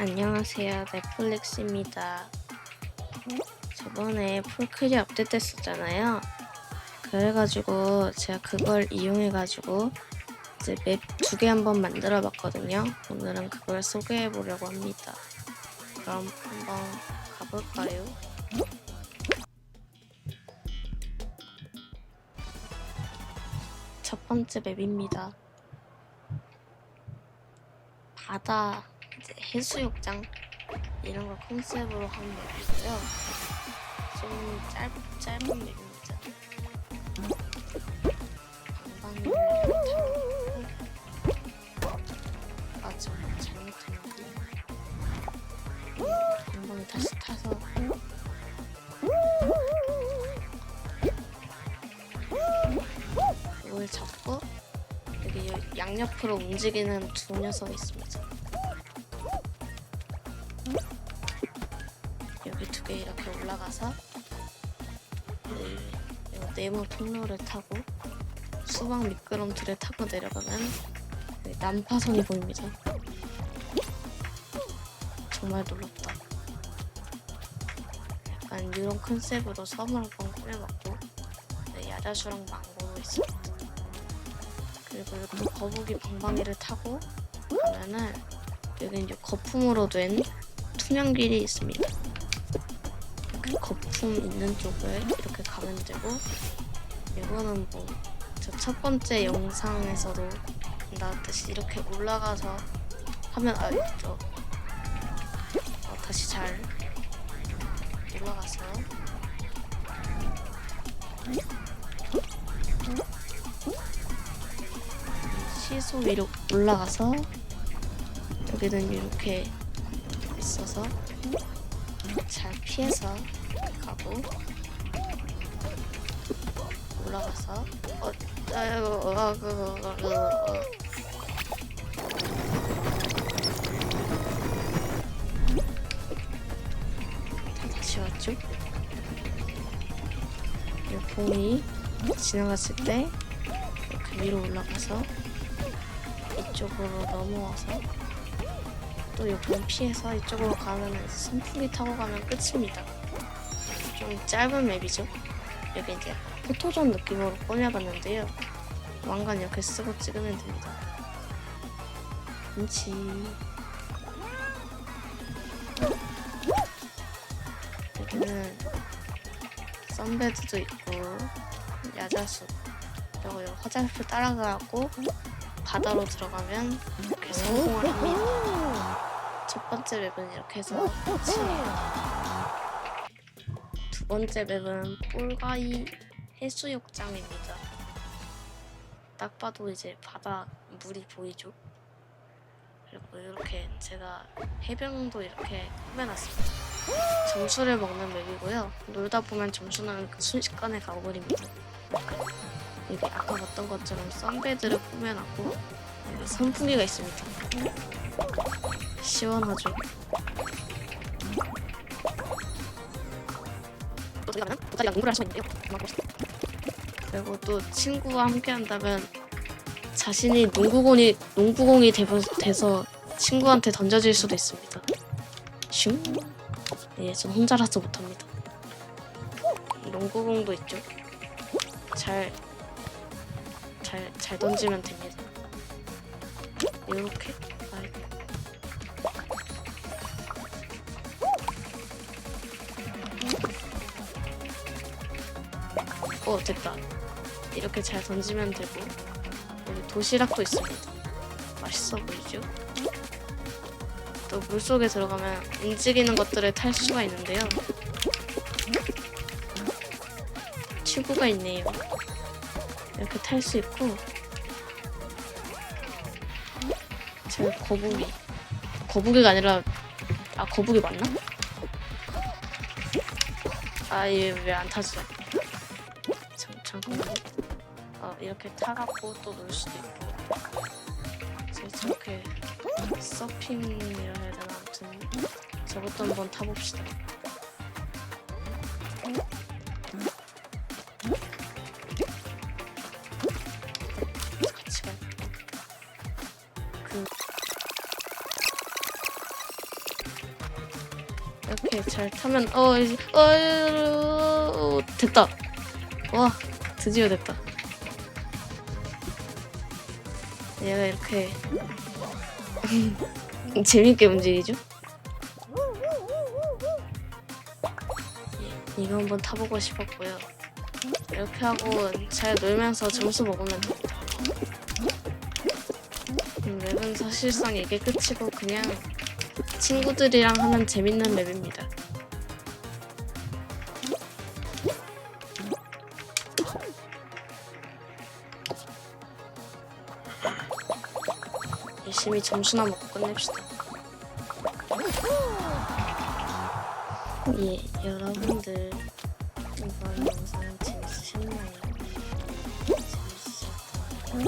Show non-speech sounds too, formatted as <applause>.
안녕하세요. 넷플릭스입니다. 저번에 풀크리 업데이트 했었잖아요. 그래가지고 제가 그걸 이용해가지고 이제 맵 두 개 한번 만들어 봤거든요. 오늘은 그걸 소개해 보려고 합니다. 그럼 한번 가볼까요? 첫 번째 맵입니다. 바다 이제 해수욕장 이런 걸 컨셉으로 한 맵이고요. 좀 짧, 짧은 맵입니다. 방방을 타고 아, 저 잘못했는데 방방을 다시 타서 이걸 잡고 여기 여- 양옆으로 움직이는 두 녀석이 있습니다. 여기 두 개 이렇게 올라가서 네, 이 네모 통로를 타고 수박 미끄럼틀을 타고 내려가면 네, 난파선이 보입니다. 정말 놀랍다. 약간 이런 컨셉으로 섬을 한번 꾸며봤고 네, 야자수랑 망고로 있습니다. 그리고 이렇게 거북이 방방이를 타고 가면은 이제 거품으로 된 투명 길이 있습니다. 그 거품 있는 쪽을 이렇게 가면 되고 이거는 뭐 저 첫 번째 영상에서도 나왔듯이 이렇게 올라가서 하면 아 있죠. 어, 다시 잘 올라가서 시소 위로 올라가서 여기는 이렇게 있어서 잘 피해서 가고 올라가서 어 아이고 어, 그거 그거 어. 다 다시 왔죠? 이 봉이 지나갔을 때 이렇게 위로 올라가서 이쪽으로 넘어와서 또 요번 피해서 이쪽으로 가면 선풍기 타고 가면 끝입니다. 좀 짧은 맵이죠. 여기 이제 포토존 느낌으로 꾸며봤는데요. 왕관 이렇게 쓰고 찍으면 됩니다. 그렇지. 여기는 선베드도 있고 야자수 그리고 화살표 따라가고 바다로 들어가면 이렇게 성공을 합니다. 첫 번째 맵은 이렇게 해서 끝이에요. 두 번째 맵은 폴가이 해수욕장입니다. 딱 봐도 이제 바다 물이 보이죠? 그리고 이렇게 제가 해변도 이렇게 꾸며놨습니다. 점수를 먹는 맵이고요. 놀다 보면 점수는 순식간에 가버립니다. 여기 아까 봤던 것처럼 선베드를 꾸며놨고 선풍기가 있습니다. 시원하죠? 또 저기 가면 보자리가 농구를 할 수가 있는데요. 그만 보시죠. 그리고 또 친구와 함께 한다면 자신이 농구공이 농구공이 되버, 돼서 친구한테 던져질 수도 있습니다. 슝. 예, 전 혼자라서 못합니다. 농구공도 있죠. 잘, 잘, 잘 던지면 됩니다. 이렇게. 어, 됐다. 이렇게 잘 던지면 되고. 여기 도시락도 있습니다. 맛있어 보이죠? 또 물속에 들어가면 움직이는 것들을 탈 수가 있는데요. 튜브가 있네요. 이렇게 탈 수 있고 제 거북이 거북이가 아니라 아 거북이 맞나? 아얘 왜 안 타지? 이렇게 타갖고 또 놀 수도 있고 저렇게 서핑이라 해야 되나 아무튼 저것도 한번 타봅시다 같이 갈까? 그 이렇게 잘 타면 어, 어, 어 됐다. 와 드디어 됐다. 얘가 이렇게 <laughs> 재밌게 움직이죠? 이거 한번 타보고 싶었고요. 이렇게 하고 잘 놀면서 점수 먹으면 됩니다. 음, 맵은 사실상 이게 끝이고 그냥 친구들이랑 하는 재밌는 맵입니다. 열심히 점수나 먹고 끝냅시다. 예, 여러분들 이번 영상 재밌으셨나요? 네.